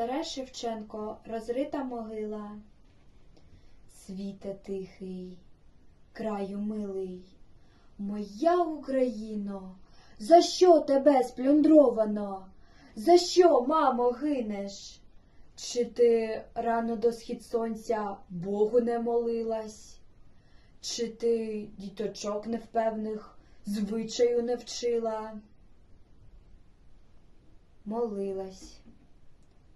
Тарас Шевченко, розрита могила. Світе тихий, краю милий, моя Україно, за що тебе сплюндровано? За що, мамо, гинеш? Чи ти рано до схід сонця Богу не молилась? Чи ти діточок невпевних звичаю не вчила? Молилась,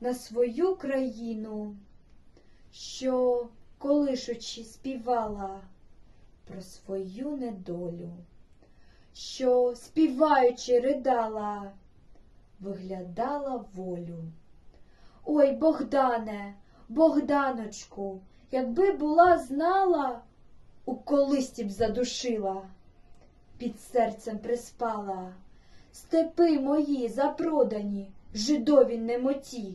на свою країну, що, колишучи, співала про свою недолю, що, співаючи, ридала, виглядала волю. Ой, Богдане, Богданочку, якби була знала, у колисті б задушила, під серцем приспала. Степи мої запродані, жидові немоті,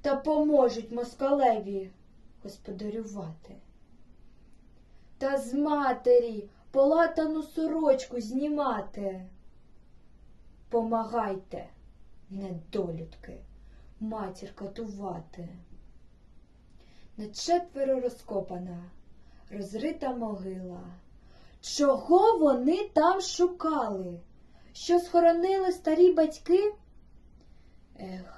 та поможуть москалеві господарювати. Та з матері полатану сорочку знімати. Помагайте, недолюдки, матір катувати. На четверо розкопана, розрита могила. Чого вони там шукали? Що схоронили старі батьки? Ех,